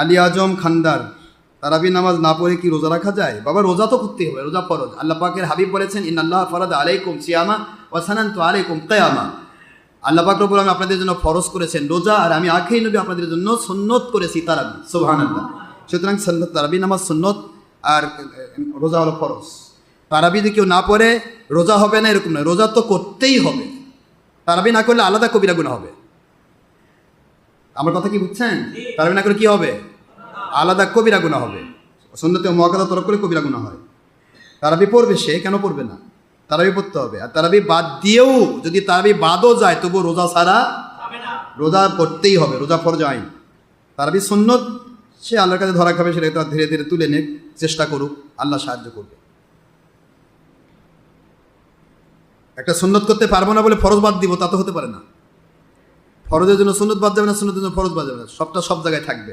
আলী আজম খান্দার তারাবি নামাজ না পড়ে কি রোজা রাখা যায়? বাবা রোজা তো করতে হবে রোজা ফরজ। আল্লাহ পাকের হাবিব বলেছেন ইন আল্লাহ ফরদ আলাইকুম সিয়ামা ওয়াসানান তো আলাইকুম কেয়ামা। আল্লাহ পাক রব্বুল আমি আপনাদের জন্য ফরজ করেছেন রোজা আর আমি আখেই নবী আপনাদের জন্য সুন্নত করেছি তারাবি সুবহানাল্লাহ। সুতরাং সুন্নত তারাবি নামাজ সুন্নত আর রোজা হলো ফরজ। তারাবি যদি কেউ না পড়ে রোজা হবে না এরকম নয়। রোজা তো করতেই হবে। তারাবি না করলে আলাদা কবিরা গুণা হবে। আমার কথা কি বুঝছেন? তারাবি না করলে কি হবে? আলাদা কবিরা গুণা হবে। সুন্নতে মহাকাদা তরফ করে কবিরা গুণা হয়। তারাবি পড়বে সে কেন পড়বে না? তারাবি পড়তে হবে। আর তারাবি বাদ দিয়েও যদি তারাবি বাদও যায় তবু রোজা ছাড়া রোজা পড়তেই হবে রোজা ফরজ আইন। তারাবি সুন্নত সে আল্লাহর কাছে ধরা খাবে সেটা তার ধীরে ধীরে তুলে নে চেষ্টা করুক আল্লাহ সাহায্য করবে। একটা সুন্নত করতে পারব না বলে ফরজ বাদ দিব তা তো হতে পারে না। ফরজের জন্য সুন্নত বাদ যাবে না সুন্নতের জন্য ফরজ বাদ যাবে না সবটা সব জায়গায় থাকবে।